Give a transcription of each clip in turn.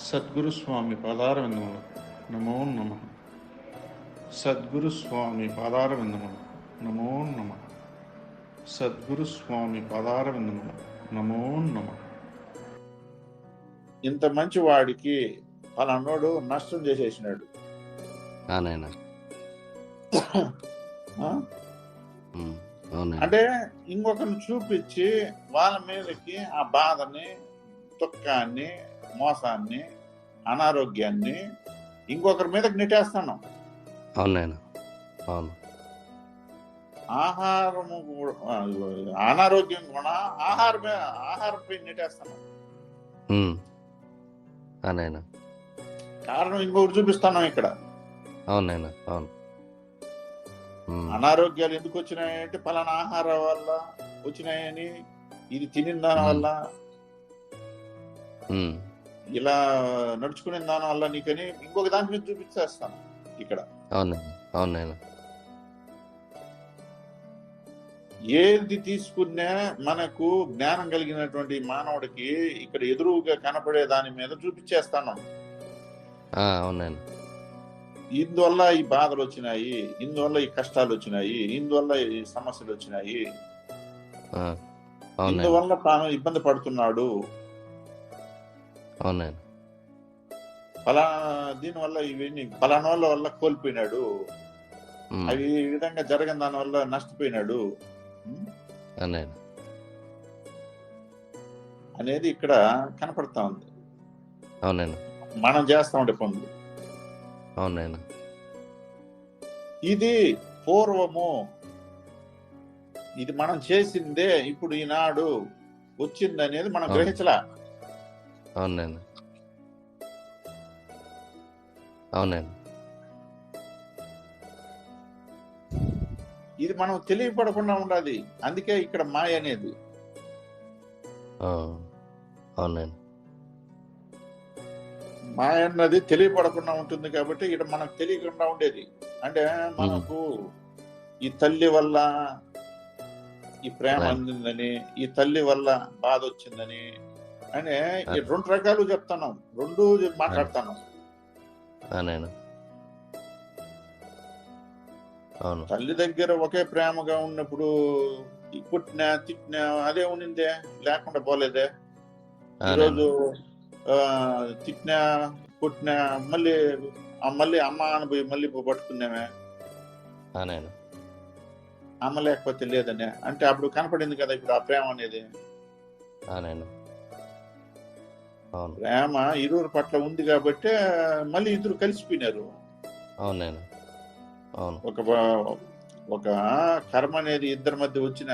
సద్గురు స్వామి పాదారవిందములు. నమో నమ. సద్గురు స్వామి పాదారవిందములు. నమో నమ. సద్గురు స్వామి పాదారవిందములు. నమో నమ. ఇంత మంచి వాడికి పలానోడు నష్టం చేసేసినాడు. అంటే ఇంకొకరిని చూపించి వాళ్ళ మీదకి ఆ బాధని దుఃఖాన్ని మోసాన్ని అనారోగ్యాన్ని ఇంకొకరి మీదకి నెట్టేస్తాను అవును అవును. ఆహారము అనారోగ్యం కూడా ఆహారమే ఆహారంపై నెట్టేస్తాను నాయన. కారణం ఇంకొకటి చూపిస్తాను ఇక్కడ. అవును నాయన. అవును. అనారోగ్యాలు ఎందుకు వచ్చినాయంటే పలానా ఆహారం వల్ల వచ్చినాయని ఇది తినిన దాని వల్ల. ఇలా నడుచుకునే దాని వల్ల నీకని ఇంకొక దాని మీద చూపించేస్తాను ఇక్కడ. అవును ఏది తీసుకున్నా మనకు జ్ఞానం కలిగినటువంటి మానవుడికి ఇక్కడ ఎదురుగా కనపడే దాని మీద చూపించేస్తాను ఆ, అవును నాయన ఇందువల్ల ఈ బాధలు వచ్చినాయి ఇందువల్ల ఈ కష్టాలు వచ్చినాయి ఇందువల్ల ఈ సమస్యలు వచ్చినాయి. ఇందువల్ల తాను ఇబ్బంది పడుతున్నాడు. అవును నాయన ఫలానా దీనివల్ల ఇవన్నీ ఫలానా వాళ్ళ వల్ల కోల్పోయినాడు. అవి ఈ విధంగా జరగని దాని వల్ల నష్టపోయినాడు. అనేది ఇక్కడ కనపడతా ఉంది. అవును నాయన మనం చేస్తా ఉండే పనులు. అవును నాయన ఇది పూర్వము. ఇది మనం చేసిందే ఇప్పుడు ఈనాడు వచ్చింది అనేది మనం. గ్రహించలా. అవును నాయన అవును నాయన ఇది మనం తెలియపడకుండా ఉండాలి. అందుకే ఇక్కడ మాయ అనేది. ఆ, అవును నాయన మాయ అన్నది తెలియపడకుండా ఉంటుంది కాబట్టి ఇక్కడ మనకు తెలియకుండా ఉండేది. అంటే మనకు ఈ తల్లి వల్ల ఈ ప్రేమ. అందిందని ఈ తల్లి వల్ల బాధ వచ్చిందని Right. రెండు రకాలు చెప్తున్నాం. రెండు అవును. తల్లి దగ్గర ఒకే ప్రేమగా ఉన్నప్పుడు ఈ కుట్టినా తిట్టినా అదే ఉన్నిందే లేకుండా పోలేదే. ఈరోజు తిట్టినా కొట్టినా మళ్ళీ మళ్ళీ అమ్మ అని పోయి మళ్ళీ పట్టుకున్నామే అమ్మ లేకపోతే లేదనే. అంటే అప్పుడు కనపడింది కదా ఇప్పుడు ఆ ప్రేమ అనేది. ఆ నాయన అవును ప్రేమ ఇరువురు పట్ల ఉంది కాబట్టి మళ్ళీ ఇద్దరు కలిసిపోయినారు. అవును ఒక ఒక కర్మ అనేది ఇద్దరి మధ్య వచ్చిన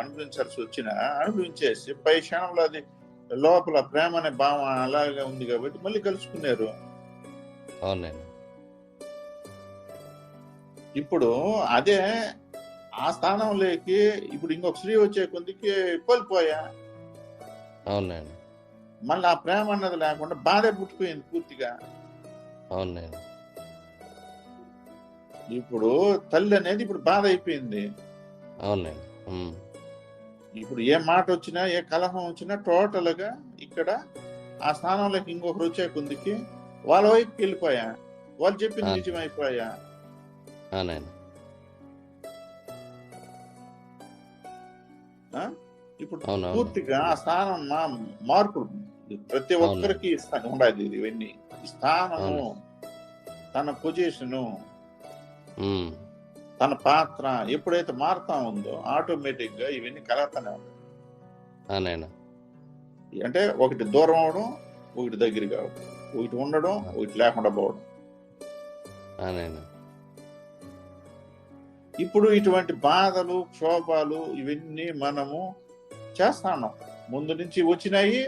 అనుభవించాల్సి వచ్చిన అనుభవించేసి పై క్షణంలో అది లోపల ప్రేమ అనే భావం అలాగే ఉంది కాబట్టి మళ్ళీ కలుసుకున్నారు. అవును నాయన. ఇప్పుడు అదే ఆ స్థానంలోకి ఇప్పుడు ఇంకొక స్త్రీ వచ్చే కొద్దికి కోల్పోయా అవును నాయన. మళ్ళీ ఆ ప్రేమ అన్నది లేకుండా బాధే పుట్టిపోయింది పూర్తిగా. ఇప్పుడు తల్లి అనేది ఇప్పుడు బాధ అయిపోయింది. ఇప్పుడు ఏ మాట వచ్చినా ఏ కలహం వచ్చినా టోటల్గా ఇక్కడ ఆ స్థానంలోకి ఇంకొకరు వచ్చే కొద్దికి వాళ్ళ వైపుకి వెళ్ళిపోయా? వాళ్ళు చెప్పింది ఆ. నిజం అయిపోయా ఆ? నాయన ఇప్పుడు పూర్తిగా ఆ స్థానం మా మార్పు ప్రతి. ఒక్కరికి ఉండాలి ఇది ఇవన్నీ. స్థానము. తన పొజిషను తన పాత్ర ఎప్పుడైతే మారుతా ఉందో ఆటోమేటిక్గా ఇవన్నీ కలుగుతానే ఉంటాయి. అంటే ఒకటి దూరం అవడం ఒకటి దగ్గర కావడం ఒకటి ఉండడం ఒకటి లేకుండా పోవడం. ఇప్పుడు ఇటువంటి బాధలు క్షోభాలు ఇవన్నీ మనము చేస్తాను ముందు నుంచి వచ్చినాయి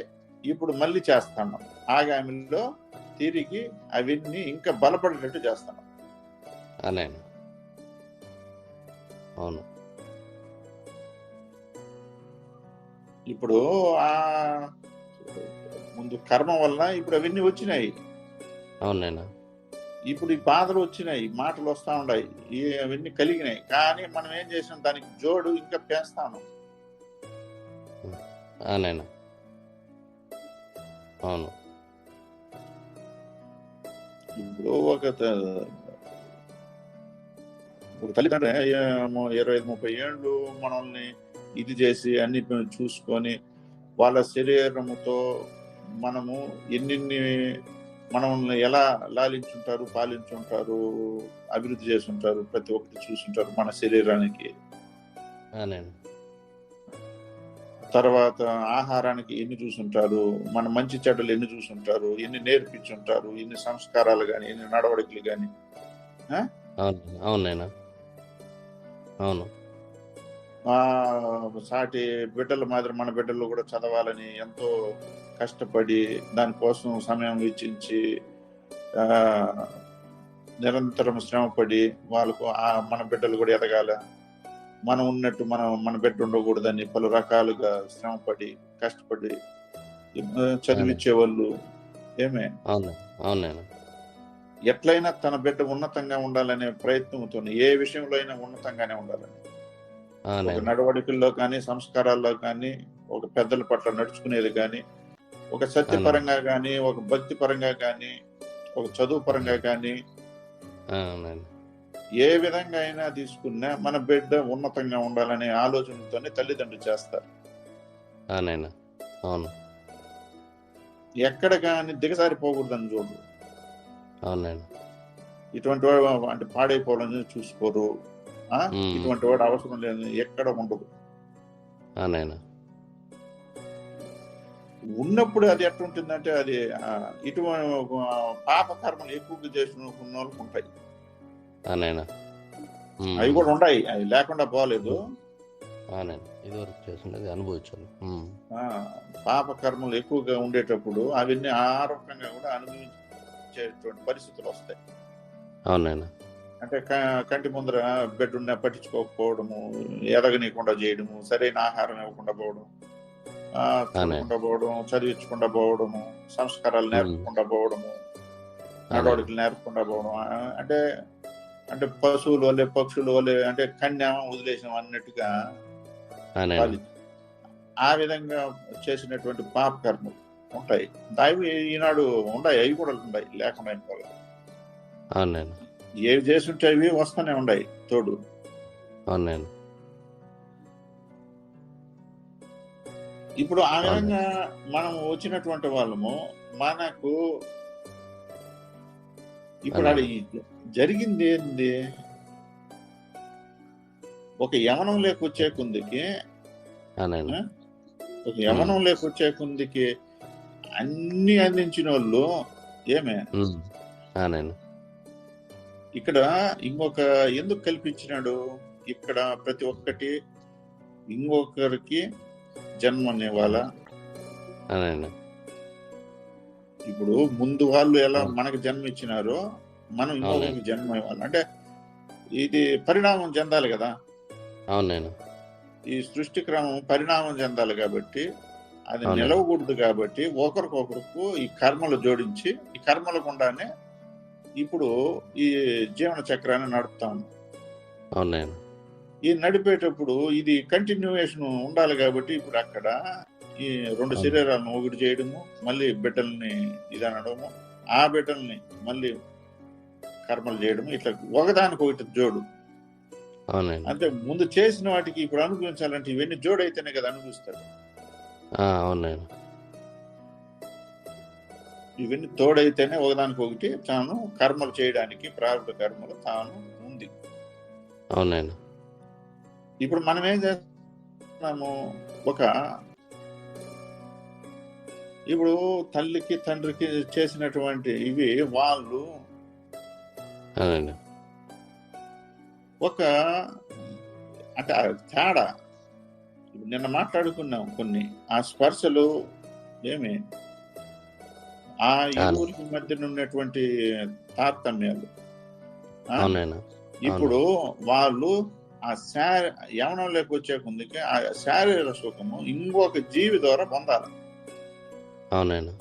ఇప్పుడు మళ్ళీ చేస్తాను. ఆగామిలో తిరిగి అవన్నీ ఇంకా బలపడేటట్టు చేస్తాను. అవునండి అవును. ఇప్పుడు ఆ ముందు కర్మ వల్ల ఇప్పుడు అవన్నీ వచ్చినాయి. అవునైనా ఇప్పుడు ఈ బాధలు వచ్చినాయి మాటలు వస్తా ఉన్నాయి అవన్నీ కలిగినాయి. కానీ మనం ఏం చేసాం దానికి జోడు ఇంకా పేస్తాను అవునైనా అవును. ఇప్పుడు ఒక ఒక తల్లిదండ్రి ఇరవై ఐదు ముప్పై ఏళ్ళు మనల్ని ఇది చేసి అన్ని చూసుకొని వాళ్ళ శరీరముతో మనము ఎన్నిన్ని మనల్ని ఎలా లాలించుంటారు పాలించుంటారు అభివృద్ధి చేస్తుంటారు ప్రతి ఒక్కటి చూసుంటారు మన శరీరానికి. అవునండి తర్వాత ఆహారానికి ఎన్ని చూసుంటారు? మన మంచి చెడ్డలు ఎన్ని చూసుంటారు? ఎన్ని నేర్పించుంటారు? ఎన్ని సంస్కారాలు కానీ ఎన్ని నడవడికలు కానీ అవును అవునైనా అవును. సాటి బిడ్డల మాదిరి మన బిడ్డలు కూడా చదవాలని ఎంతో కష్టపడి దానికోసం సమయం వెచ్చించి నిరంతరం శ్రమపడి వాళ్ళకు మన బిడ్డలు కూడా ఎదగాల. మనం ఉన్నట్టు మనం మన బిడ్డ ఉండకూడదని పలు రకాలుగా శ్రమపడి కష్టపడి చదివించే వాళ్ళు ఏమే? అవును ఎట్లయినా తన బిడ్డ ఉన్నతంగా ఉండాలనే ప్రయత్నంతో ఏ విషయంలో అయినా ఉన్నతంగానే ఉండాలని ఒక నడవడికల్లో కానీ సంస్కారాల్లో కానీ ఒక పెద్దల పట్ల నడుచుకునేది కానీ ఒక సత్యపరంగా కానీ ఒక భక్తి పరంగా కానీ ఒక చదువు పరంగా కానీ ఏ విధంగా అయినా తీసుకున్నా మన బిడ్డ ఉన్నతంగా ఉండాలనే ఆలోచనతోనే తల్లిదండ్రులు చేస్తారు. అవును. ఎక్కడ కానీ దిగజారిపోకూడదని చూడు అవునండి ఇటువంటి వాడు అంటే పాడైపోవాలని చూసుకోరు. ఇటువంటి వాడు అవసరం లేదు ఎక్కడ ఉండదు. ఉన్నప్పుడు అది ఎట్లుంటుందంటే అది ఇటువంటి ఆ, పాప కర్మలు ఎక్కువగా చేసిన వాళ్ళకి ఉంటాయి. అవి కూడా ఉన్నాయి అవి లేకుండా పోలేదు. ఇదివరకు ఉమ్. ఆ, పాప కర్మలు ఎక్కువగా ఉండేటప్పుడు అవన్నీ ఆరోగ్యంగా కూడా అనుభవించేటువంటి పరిస్థితులు వస్తాయి. అవునైనా? అంటే కంటి ముందర బెడ్ ఉన్న పట్టించుకోకపోవడము ఎదగనీయకుండా చేయడము సరైన ఆహారం ఇవ్వకుండా పోవడం పోవడం చదివించకుండా పోవడము సంస్కారాలు నేర్పకుండా పోవడము నడవడికలు నేర్పకుండా పోవడం అంటే అంటే పశువులు వల్లే పక్షులు వల్లే అంటే కన్యామ వదిలేసాం అన్నట్టుగా ఆ విధంగా చేసినటువంటి పాప కర్మలు ఉంటాయి. అవి ఈనాడు ఉన్నాయి అవి కూడా ఉన్నాయి లేకుండా పోలేదు. అవునండి ఏవి చేస్తుంటే అవి వస్తూనే ఉన్నాయి తోడు. అవునండి ఇప్పుడు ఆ విధంగా మనం వచ్చినటువంటి వాళ్ళము మనకు ఇప్పుడు అది జరిగింది ఏంది? ఒక యవనం లేకొచ్చే కుందికి ఒక యవనం లేకొచ్చే కుందికి అన్ని అందించిన వాళ్ళు ఏమే ఇక్కడ ఇంకొక ఎందుకు కల్పించినాడు? ఇక్కడ ప్రతి ఒక్కటి ఇంకొకరికి జన్మనివ్వాల? ఇప్పుడు ముందు వాళ్ళు ఎలా మనకు జన్మ ఇచ్చినారో మనం ఇంకొకరికి జన్మ ఇవ్వాలి. అంటే ఇది పరిణామం చెందాలి కదా. అవునండి. ఈ సృష్టి క్రమం పరిణామం చెందాలి కాబట్టి అది అవును. నిలవకూడదు కాబట్టి ఒకరికొకరికి ఈ కర్మలు జోడించి ఈ కర్మల గుండానే ఇప్పుడు ఈ జీవన చక్రాన్ని నడుపుతాం అవునండి. ఈ నడిపేటప్పుడు ఇది కంటిన్యూయేషన్ ఉండాలి కాబట్టి ఇప్పుడు అక్కడ ఈ రెండు అవును. శరీరాలను ఒకటి చేయడము మళ్ళీ బిడ్డల్ని ఇది అనడము ఆ బిడ్డల్ని మళ్ళీ కర్మలు చేయడము ఇట్లా ఒకదానికి ఒకటి జోడు అంటే ముందు చేసిన వాటికి ఇప్పుడు అనుభవించాలంటే ఇవన్నీ జోడైతేనే కదా అనుభవిస్తాడు అవునండి. ఇవన్నీ తోడైతేనే ఒకదానికి ఒకటి తాను కర్మలు చేయడానికి ప్రారంభ కర్మలు తాను ఉంది. అవునండి. ఇప్పుడు మనం ఏం చేస్తున్నాము? ఒక ఇప్పుడు తల్లికి తండ్రికి చేసినటువంటి ఇవి వాళ్ళు అవునండి. ఒక అంటే తేడా. నిన్న మాట్లాడుకున్నాం కొన్ని. ఆ స్పర్శలు ఏమి? ఆ ఇరువురికి మధ్యన ఉన్నటువంటి తారతమ్యాలు. ఇప్పుడు వాళ్ళు ఆ శారీ యవనంలోకి వచ్చే ముందుకి ఆ శారీర సుఖము ఇంకొక జీవి ద్వారా పొందాలి. అవునైనా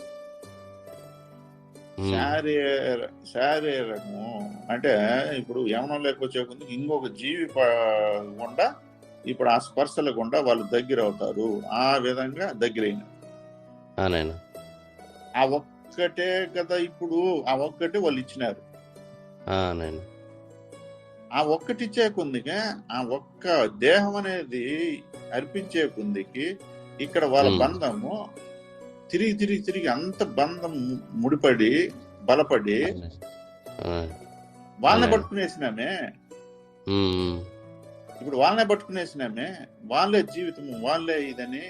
శారీర శారీరకము అంటే ఇప్పుడు వచ్చే ముందుకి ఇంకొక జీవి గుండా ఇప్పుడు ఆ స్పర్శల గుండా వాళ్ళు దగ్గర అవుతారు ఆ విధంగా దగ్గరైన. ఆ ఒక్కటే కదా ఇప్పుడు ఆ ఒక్కటే వాళ్ళు ఇచ్చినారు. ఆ ఒక్కటి ఇచ్చే కొందికి ఆ ఒక్క దేహం అనేది అర్పించే కొందికి ఇక్కడ వాళ్ళ. బంధము తిరిగి తిరిగి తిరిగి అంత బంధం ముడిపడి బలపడి. వాళ్ళని. పట్టుకునేసినామే. ఇప్పుడు వాళ్ళనే పట్టుకునేసినామే వాళ్ళే జీవితం వాళ్ళే ఇదని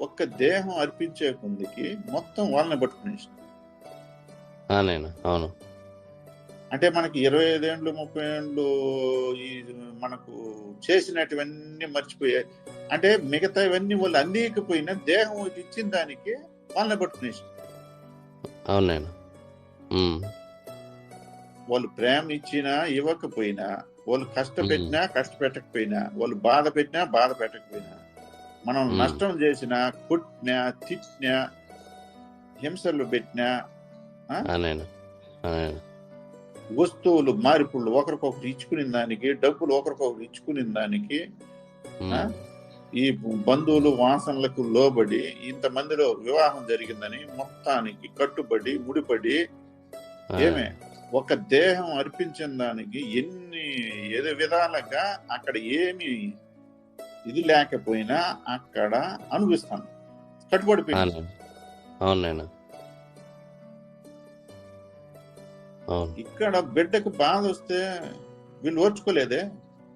ఒక్క దేహం అర్పించే కొందికి మొత్తం వాళ్ళని పట్టుకునేసిన అవును అంటే మనకి ఇరవై ఐదేండ్లు ముప్పై ఏండ్లు ఈ మనకు చేసినటువన్నీ మర్చిపోయాయి అంటే మిగతా ఇవన్నీ వాళ్ళు అందియకపోయినా దేహం ఇచ్చిన దానికి వాళ్ళని పట్టుకునేసి అవునైనా ఉమ్, వాళ్ళు ప్రేమ ఇచ్చినా ఇవ్వకపోయినా వాళ్ళు కష్టపెట్టినా కష్టపెట్టకపోయినా వాళ్ళు బాధ పెట్టినా బాధ పెట్టకపోయినా మనం. నష్టం చేసినా కొట్టినా తిట్టినా హింసలు పెట్టినా వస్తువులు మార్పులు ఒకరికొకరు ఇచ్చుకునే దానికి డబ్బులు ఒకరికొకరు ఇచ్చుకునే దానికి? ఈ బంధువులు వాసనలకు లోబడి ఇంతమందిలో వివాహం జరిగిందని మొత్తానికి కట్టుబడి ముడిపడి ఏమే? ఒక దేహం అర్పించిన దానికి ఎన్ని ఏదో విధాలుగా అక్కడ ఏమి ఇది లేకపోయినా అక్కడ అనుభవిస్తాను. అవునైనా అవును. ఇక్కడ బిడ్డకు బాధ వస్తే వీళ్ళు ఓర్చుకోలేదే?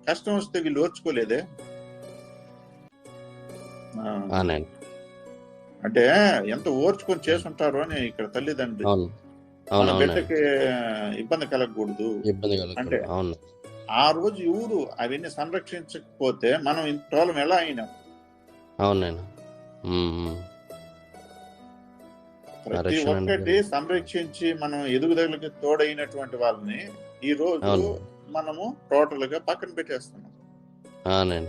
కష్టం వస్తే వీళ్ళు ఓర్చుకోలేదే? అంటే ఎంత ఓర్చుకొని చేసుంటారో అని ఇక్కడ తల్లిదండ్రులు అవును. మన అవును అవునైనా బిడ్డకి ఇబ్బంది కలగకూడదు. ఇబ్బంది అంటే అవును. ఆ రోజు ఎవరు అవన్నీ సంరక్షించకపోతే మనం ఇంతోళం ఎలా అయినాం. ఉమ్. ప్రతి ఒక్కటి సంరక్షించి మనం ఎదుగుదలకి తోడైనటువంటి వాళ్ళని ఈ రోజు. మనము టోటల్గా పక్కన పెట్టేస్తున్నాం.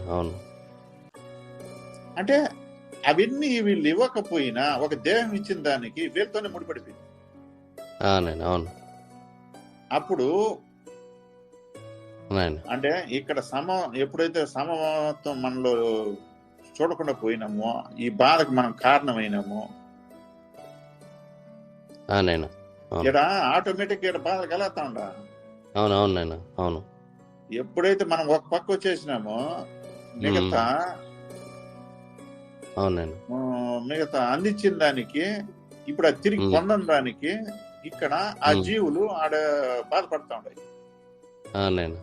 అవును. అంటే అవన్నీ వీళ్ళు ఇవ్వకపోయినా ఒక దేహం ఇచ్చిన దానికి వీళ్ళతోనే ముడిపడిపోయింది. అవును. అప్పుడు అంటే ఇక్కడ సమ ఎప్పుడైతే సమత్వం మనలో చూడకుండా పోయినామో ఈ బాధకు మనం కారణమైనామో ఇక్కడ ఆటోమేటిక్ ఇక్కడ బాధ కలుగుతా ఉండ? అవును ఎప్పుడైతే మనం ఒక పక్క వచ్చేసినామో మిగతా అవునైనా ఆ, మిగతా అందించిన దానికి ఇప్పుడు అది తిరిగి. పొందని దానికి ఇక్కడ ఆ. జీవులు ఆడ బాధపడతా ఉన్నాయి అవునైనా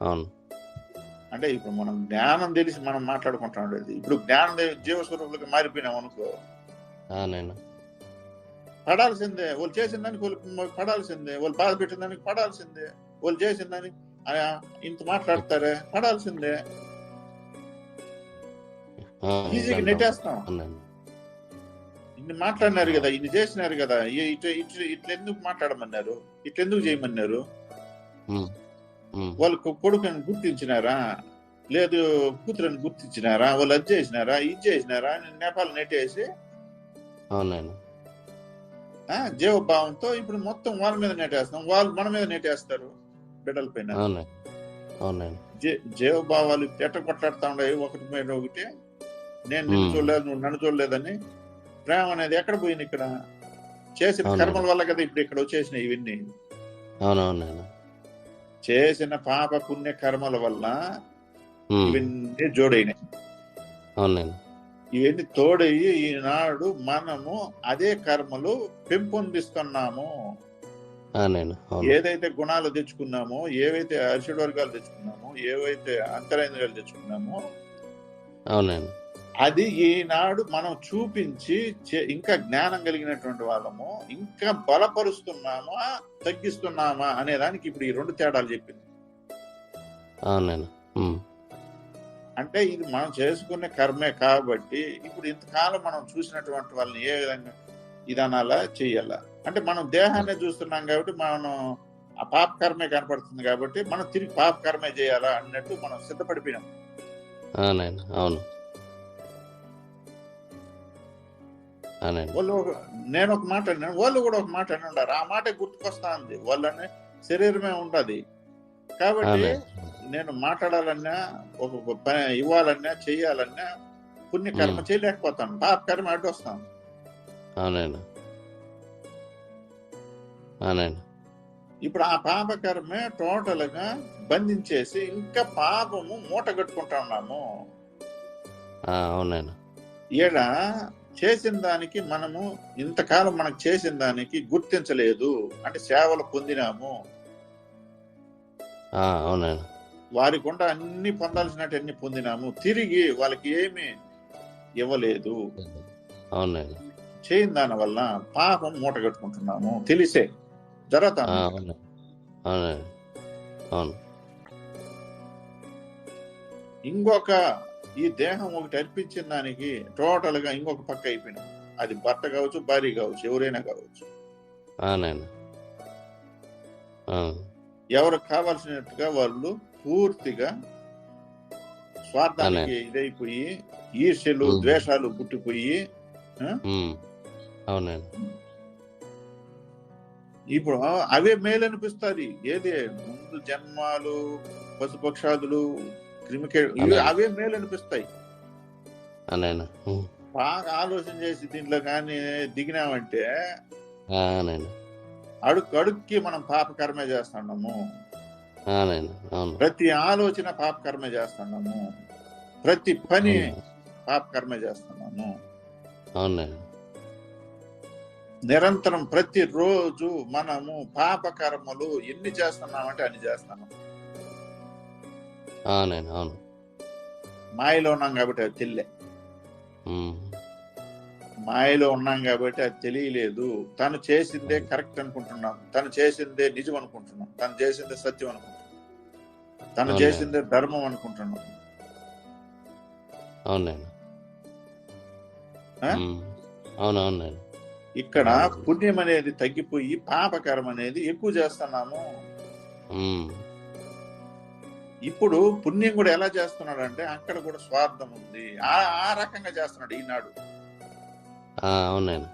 అవును. అంటే ఇప్పుడు మనం జ్ఞానం తెలిసి మనం మాట్లాడుకుంటా ఉండేది. ఇప్పుడు జ్ఞానం జీవస్వరూపులకు మారిపోయినాం అనుకో. పడాల్సిందే. వాళ్ళు చేసిన దానికి వాళ్ళు పడాల్సిందే. వాళ్ళు బాధ పెట్టిన దానికి పడాల్సిందే. వాళ్ళు చేసిన దానికి ఇంత మాట్లాడతారే? పడాల్సిందే. ఈజీగా. నెట్టేస్తాం ఇన్ని మాట్లాడినారు కదా ఇన్ని చేసినారు కదా ఇట్లా ఎందుకు మాట్లాడమన్నారు? ఇట్లా ఎందుకు చేయమన్నారు. వాళ్ళు కొడుకుని గుర్తించినారా? లేదు కూతురని గుర్తించినారా? వాళ్ళు అది చేసినారా? ఇది చేసినారా? అని నేపాల్ నెట్టేసి అవునైనా ఆ, జీవభావంతో ఇప్పుడు మొత్తం వాళ్ళ మీద నెట్టేస్తాం వాళ్ళు మన మీద నెట్టేస్తారు బిడ్డల పైన. జీవభావాలు ఎట్ట కొట్లాడుతా ఉన్నాయి. ఒకటి మీద ఒకటి. నేను నిన్ను. చూడలేదు నువ్వు నన్ను చూడలేదని ప్రేమ అనేది ఎక్కడ పోయింది ఇక్కడ? చేసిన. కర్మల వల్ల కదా ఇప్పుడు ఇక్కడ వచ్చేసినాయి ఇవన్నీ. చేసిన పాప పుణ్య కర్మల వల్ల ఇవన్నీ జోడైనాయి. ఇవన్నీ తోడయ్యి ఈనాడు మనము అదే కర్మలు పెంపొందిస్తున్నాము. ఏదైతే గుణాలు తెచ్చుకున్నామో ఏవైతే అరిషడ్ వర్గాలు తెచ్చుకున్నామో ఏవైతే అంతరైంద్రియాలు తెచ్చుకున్నామో అవునైనా అది ఈనాడు మనం చూపించి ఇంకా జ్ఞానం కలిగినటువంటి వాళ్ళము ఇంకా బలపరుస్తున్నామా తగ్గిస్తున్నామా అనే దానికి ఇప్పుడు ఈ రెండు తేడాలు చెప్పింది. అంటే ఇది మనం చేసుకునే కర్మే కాబట్టి ఇప్పుడు ఇంతకాలం మనం చూసినటువంటి వాళ్ళని ఏ విధంగా ఇది అనాలా చెయ్యాలా అంటే మనం దేహాన్ని చూస్తున్నాం కాబట్టి మనం ఆ పాప కర్మే కనపడుతుంది కాబట్టి మనం తిరిగి పాప కర్మే చేయాలా అన్నట్టు మనం సిద్ధపడిపోయినాం. అవును. వాళ్ళు నేను ఒక మాట అన్నాను వాళ్ళు కూడా ఒక మాట అని ఉండారు ఆ మాట గుర్తుకొస్తా ఉంది వాళ్ళని శరీరమే ఉండదు. కాబట్టి నేను మాట్లాడాలన్నా ఒక పని ఇవ్వాలన్నా చెయ్యాలన్నా పుణ్యకర్మ మ్మ్. చేయలేకపోతాను. పాప కర్మ అడ్డు వస్తాను. అవునాయన అవునాయన ఇప్పుడు ఆ పాప కర్మే టోటల్గా బంధించేసి ఇంకా పాపము మూట కట్టుకుంటా ఉన్నాము. ఈడ చేసిన దానికి మనము ఇంతకాలం మనకు చేసిన దానికి గుర్తించలేదు. అంటే సేవలు పొందినాము. అవునాయన వారి గుండా అన్ని పొందాల్సినట్టు అన్ని పొందినాము. తిరిగి వాళ్ళకి ఏమి ఇవ్వలేదు. అవునాయన చేయని దాని వల్ల పాపం మూట కట్టుకుంటున్నాము. తెలిసే. అవునాయన అవును. ఇంకొక ఈ దేహం ఒకటి అర్పించిన దానికి టోటల్గా ఇంకొక పక్క అయిపోయినాం. అది భర్త కావచ్చు భార్య కావచ్చు ఎవరైనా కావచ్చు. ఎవరికి కావాల్సినట్టుగా వాళ్ళు పూర్తిగా స్వార్థానికి ఇదైపోయి ఈర్ష్యలు. ద్వేషాలు పుట్టిపోయి ఇప్పుడు అవే మేలు అనిపిస్తుంది ఏది? ముందు జన్మాలు పశుపక్షాదులు ఇవి. అవే మేలు అనిపిస్తాయి బాగా ఆలోచన చేసి దీంట్లో కానీ దిగినామంటే అడుగు అడుక్కి మనం పాపకర్మే చేస్తున్నాము. ప్రతి ఆలోచన పాపకర్మే చేస్తున్నాము. ప్రతి పని. పాపకర్మే చేస్తున్నాము. నిరంతరం ప్రతి రోజు మనము పాపకర్మలు ఎన్ని చేస్తున్నామంటే అన్ని చేస్తున్నాం. అవునాయన అవును. మాయలో ఉన్నాం కాబట్టి అది తెలియలే. మాయలో ఉన్నాం కాబట్టి అది తెలియలేదు. తను చేసిందే కరెక్ట్ అనుకుంటున్నాం. తను చేసిందే నిజం అనుకుంటున్నాం. తను చేసిందే సత్యం అనుకుంటున్నాం. తను. చేసిందే ధర్మం అనుకుంటున్నాం. అవునాయన ఆ? ఉమ్. అవును అవునాయన ఇక్కడ పుణ్యం అనేది తగ్గిపోయి పాపకరం అనేది ఎక్కువ చేస్తున్నాము. ఇప్పుడు పుణ్యం కూడా ఎలా చేస్తున్నాడు అంటే అక్కడ కూడా స్వార్థం ఉంది. ఆ ఆ రకంగా చేస్తున్నాడు ఈనాడు. ఆ, అవునాయన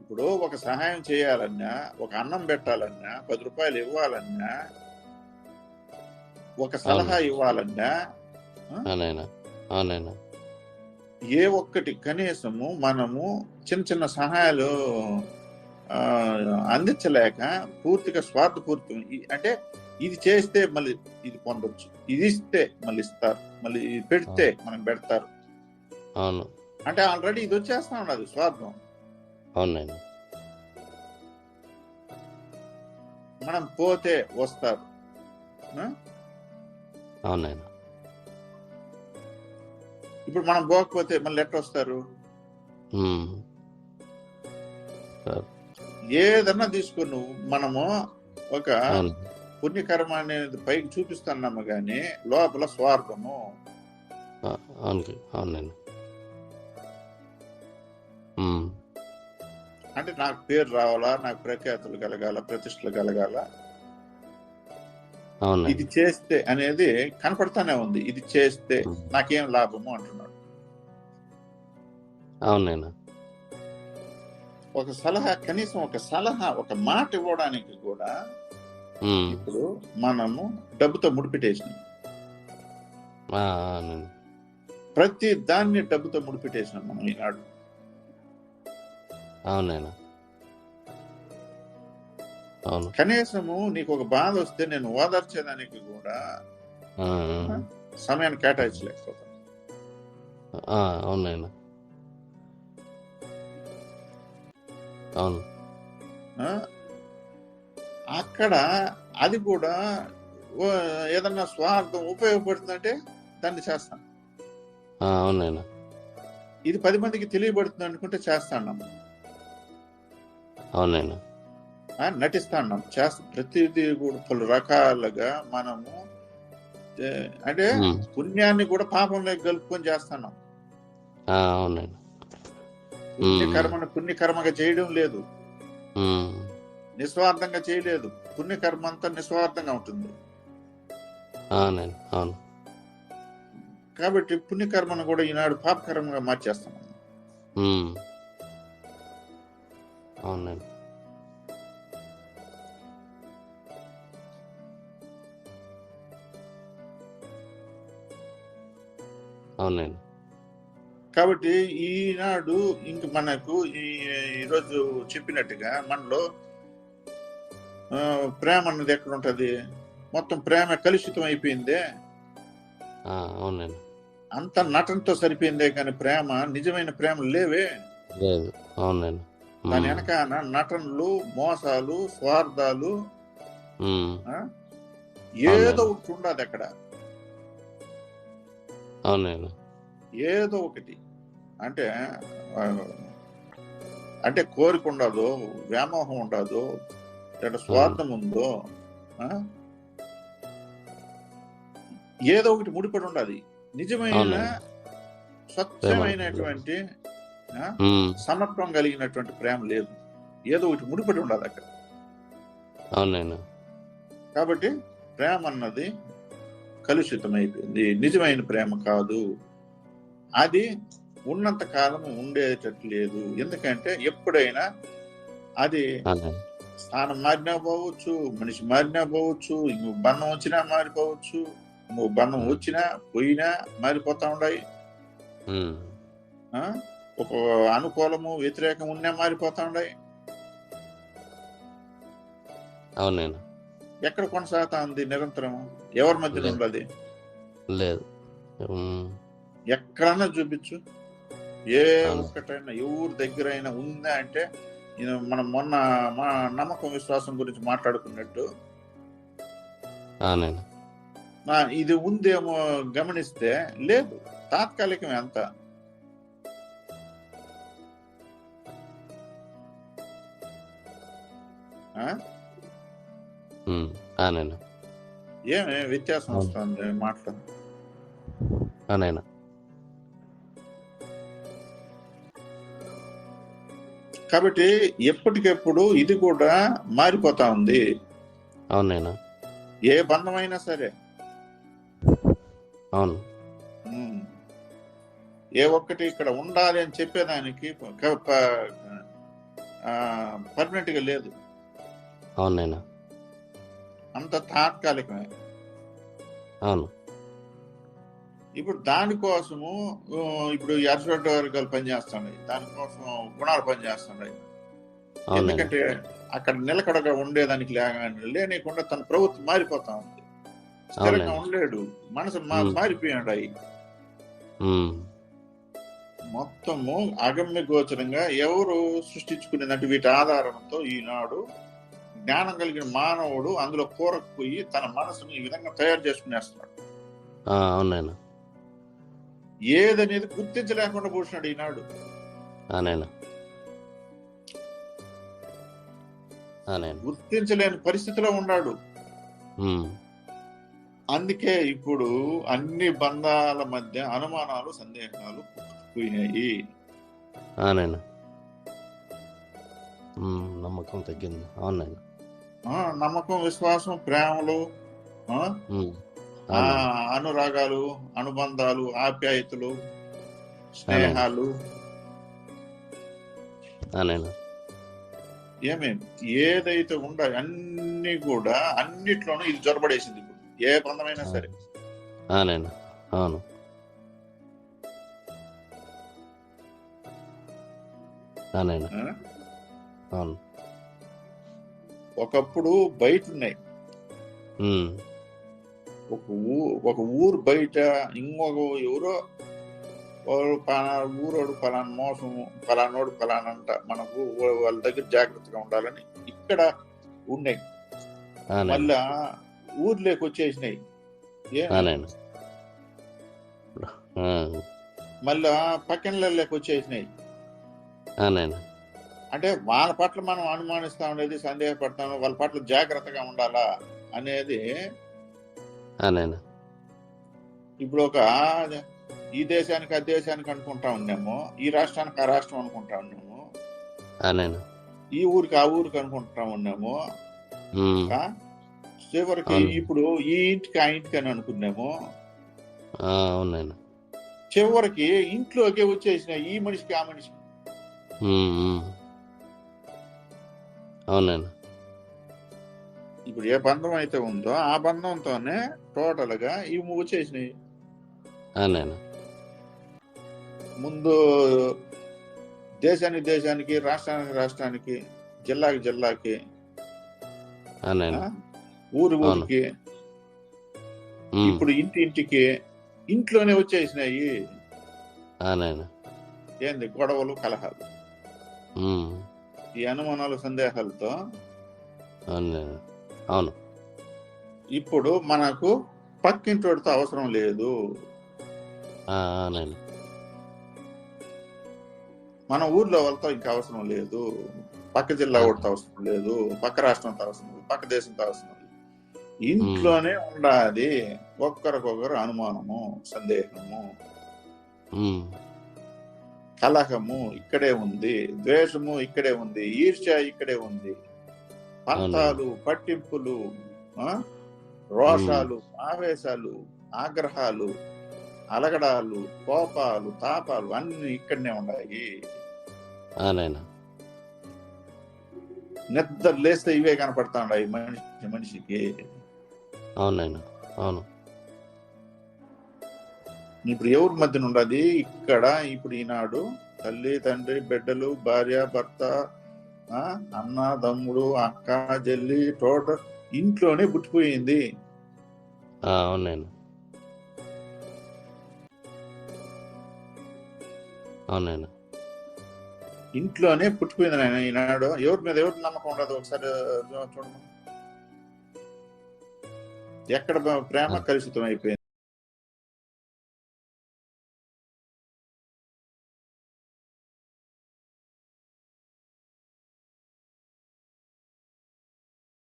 ఇప్పుడు ఒక సహాయం చేయాలన్నా ఒక అన్నం పెట్టాలన్నా పది రూపాయలు ఇవ్వాలన్నా ఒక సలహా ఇవ్వాలన్నా ఏ ఒక్కటి కనీసము మనము చిన్న చిన్న సహాయాలు అందించలేక పూర్తిగా స్వార్థపూర్తి. అంటే ఇది చేస్తే మళ్ళీ ఇది పొందొచ్చు. ఇది ఇస్తే మళ్ళీ ఇస్తారు. మళ్ళీ ఇది పెడితే మనకు పెడతారు. అవును. అంటే ఆల్రెడీ ఇది వచ్చేస్తా ఉన్నది స్వార్థం. అవునాయన మనం పోతే వస్తారు. ఆ? అవునాయన ఇప్పుడు మనం పోకపోతే మళ్ళీ ఎట్లా వస్తారు? ఉమ్. ఏదన్నా తీసుకో నువ్వు. మనము ఒక పుణ్యకర్మ అనేది పైకి చూపిస్తున్నాము గాని లోపల స్వార్థము. అంటే నాకు పేరు రావాలా నాకు ప్రఖ్యాతులు కలగాల ప్రతిష్టలు కలగాల? ఇది చేస్తే అనేది కనపడతానే ఉంది. ఇది చేస్తే. నాకేం లాభము అంటున్నాడు. అవునాయన ఒక సలహా కనీసం ఒక సలహా ఒక మాట ఇవ్వడానికి కూడా. ఇప్పుడు మనము డబ్బుతో ముడిపెట్టేసినాం. ప్రతి దాన్ని డబ్బుతో ముడిపెట్టేసినాం మనం ఈనాడు. అవునాయన అవును. కనీసము నీకు ఒక బాధ వస్తే నేను ఓదార్చేదానికి కూడా. సమయాన్ని కేటాయించలేకపోతాను ఆ, అవును. ఆ? అక్కడ అది కూడా ఏదన్నా స్వార్థం ఉపయోగపడుతుందంటే దాన్ని చేస్తాను. ఆ, అవునాయన ఇది పది మందికి తెలియబడుతుంది అనుకుంటే చేస్తాను అవునాయన ఆ, నటిస్తాన్నాం చేస్తా. ప్రతిదీ కూడా పలు రకాలుగా మనము అంటే. పుణ్యాన్ని కూడా పాపంలోకి కలుపుకొని చేస్తున్నాం అవునండి పుణ్యకర్మను పుణ్యకర్మగా చేయడం లేదు. నిస్వార్థంగా చేయలేదు. పుణ్యకర్మ అంతా నిస్వార్థంగా ఉంటుంది. అవును. కాబట్టి పుణ్యకర్మను కూడా ఈనాడు పాపకర్మగా. అవునండి. అవునండి. కాబట్టి ఈనాడు ఇంక మనకు ఈ ఈరోజు చెప్పినట్టుగా మనలో ప్రేమ అన్నది ఎక్కడ ఉంటది మొత్తం ప్రేమ కలుషితం అయిపోయిందే? అవునండి. అంత నటనతో సరిపోయిందే కానీ ప్రేమ నిజమైన ప్రేమ లేవే? లేదు అవునండి. దాని వెనకాన నటనలు మోసాలు స్వార్థాలు ఏదో ఒకటి ఉండదు అక్కడ. అవునండి. ఏదో ఒకటి. అంటే అంటే కోరిక ఉండదు వ్యామోహం ఉండదు లేదా స్వార్థం ఉందో? ఏదో ఒకటి ముడిపడి ఉండదు నిజమైన. స్వచ్ఛమైనటువంటి సమత్వం కలిగినటువంటి ప్రేమ లేదు. ఏదో ఒకటి ముడిపడి ఉండదు అక్కడ. అవునండి. కాబట్టి ప్రేమ అన్నది కలుషితమైపోయింది. నిజమైన ప్రేమ కాదు. అది ఉన్నంత కాలం ఉండేటట్టు లేదు. ఎందుకంటే ఎప్పుడైనా అది స్థానం మారినా పోవచ్చు మనిషి మారినా పోవచ్చు ఇంకో బంధం వచ్చినా మారిపోవచ్చు ఇంకో బంధం వచ్చినా పోయినా మారిపోతా ఉన్నాయి? ఒక అనుకూలము వ్యతిరేకం ఉన్నా మారిపోతా ఉన్నాయి అవునండి. ఎక్కడ కొనసాగుతా ఉంది నిరంతరం? ఎవరి మధ్యన లేదు. ఉండదు లేదు. ఎక్కడన్నా చూపించు. ఏ. ఒక్కటైనా ఎవరి దగ్గర అయినా ఉందా అంటే మనం మొన్న మా నమ్మకం విశ్వాసం గురించి మాట్లాడుకున్నట్టు ఇది ఉందేమో గమనిస్తే లేదు తాత్కాలికమే అంత. అవునండి. ఏమే వ్యత్యాసం. వస్తుంది మాటలు? కాబట్టి ఎప్పటికెప్పుడు ఇది కూడా మారిపోతా ఉంది. అవునండి ఏ బంధమైనా సరే. అవును. ఏ ఒక్కటి ఇక్కడ ఉండాలి అని చెప్పేదానికి పర్మనెంట్గా లేదు. అవునండి అంత తాత్కాలికమే. అవును. ఇప్పుడు దానికోసము ఇప్పుడు అర్జున వర్గాలు పనిచేస్తున్నాయి దానికోసం గుణాలు పనిచేస్తున్నాయి. ఎందుకంటే అక్కడ నిలకడగా ఉండేదానికి లేక లేనికుండా తన ప్రవృత్తి మారిపోతా ఉంది. స్థిరంగా. ఉండలేడు మనసు మా- ఉమ్. మారిపోయాడు అయి. ఉమ్, మొత్తము అగమ్య గోచరంగా ఎవరు సృష్టించుకునేదంటే వీటి ఆధారంతో ఈనాడు జ్ఞానం కలిగిన మానవుడు అందులో కూరకుపోయి తన మనసును ఈ విధంగా తయారు చేసుకునేస్తున్నాడు. ఆ, అవునండి. ఏదనేది గుర్తించలేకుండా పోసినాడు ఈనాడు. గుర్తించలేని పరిస్థితిలో ఉన్నాడు. అందుకే ఇప్పుడు అన్ని బంధాల మధ్య అనుమానాలు సందేహాలు పోయినాయి నమ్మకం తగ్గింది. నమ్మకం విశ్వాసం ప్రేమలు ఆ, అనురాగాలు అనుబంధాలు ఆప్యాయతలు స్నేహాలు. ఏమే ఏదైతే ఉండాలి అన్ని కూడా అన్నిట్లోనూ ఇది జొరబడేసింది ఇప్పుడు. ఏ బంధమైనా సరే. అవును? అవును. ఒకప్పుడు బయట ఉన్నాయి. ఒక ఊ ఒక ఊరు బయట ఇంకొక ఎవరో వాడు పలానా ఊరోడు పలానా మోసం పలానోడు పలానంట మనకు వాళ్ళ దగ్గర జాగ్రత్తగా ఉండాలని ఇక్కడ ఉన్నాయి. మళ్ళా ఊర్లోకి వచ్చేసినాయి. మళ్ళా పక్కనలోకి వచ్చేసినాయి. అంటే వాళ్ళ పట్ల మనం అనుమానిస్తా ఉండేది సందేహపడతాము వాళ్ళ పట్ల జాగ్రత్తగా ఉండాలా అనేది అవునండి ఇప్పుడు ఒక ఈ దేశానికి ఆ దేశానికి అనుకుంటా ఉన్నాము ఈ రాష్ట్రానికి ఆ రాష్ట్రం అనుకుంటా ఉన్నాము. నాయన ఈ ఊరికి ఆ ఊరికి అనుకుంటా ఉన్నాము? చివరికి. ఇప్పుడు ఈ ఇంటికి ఆ ఇంటికి అని అనుకున్నాము. చివరికి ఇంట్లోకే వచ్చేసిన ఈ మనిషికి ఆ మనిషికి. ఉమ్, ఉమ్. అవును నాయన ఇప్పుడు ఏ బంధం అయితే ఉందో ఆ బంధంతోనే టోటల్గా ఇవి నాయన ముందు దేశానికి దేశానికి రాష్ట్రానికి రాష్ట్రానికి జిల్లాకి జిల్లాకి? ఊరి. ఊరికి ఇప్పుడు ఇంటి ఇంటికి ఇంట్లోనే వచ్చేసినాయి. ఏంది? గొడవలు కలహాలు. ఈ అనుమానాలు సందేహాలతో అవును. ఇప్పుడు మనకు పక్కింటోడితో అవసరం లేదు. మన ఊర్లో వాళ్ళతో ఇంకా అవసరం లేదు. పక్క జిల్లా వాడితో అవసరం లేదు. పక్క రాష్ట్రంతో అవసరం లేదు. పక్క దేశంతో అవసరం లేదు. ఇంట్లోనే ఉండాలి. ఒక్కరికొకరు అనుమానము సందేహము. కలహము ఇక్కడే ఉంది. ద్వేషము ఇక్కడే ఉంది. ఈర్ష్య ఇక్కడే ఉంది. పంతాలు పట్టింపులు? రోషాలు ఆవేశాలు ఆగ్రహాలు అలగడాలు కోపాలు తాపాలు అన్ని ఇక్కడనే ఉన్నాయి. నిద్ర లేస్తే ఇవే కనపడతా ఉన్నాయి మనిషి మనిషికి. అవును నాయన అవును. ఇప్పుడు ఎవరి మధ్యన ఉండదు ఇక్కడ ఇప్పుడు ఈనాడు తల్లి తండ్రి బిడ్డలు భార్య భర్త అన్న తమ్ముడు అక్క చెల్లి టోటల్ ఇంట్లోనే పుట్టిపోయింది. ఆ, అవును నాయన అవును నాయన ఇంట్లోనే పుట్టిపోయింది నాయన ఈనాడు. ఎవరి మీద ఎవరి నమ్మకం ఉండదు ఒకసారి చూడమను. ఎక్కడ ప్రేమ కలుషితం అయిపోయింది.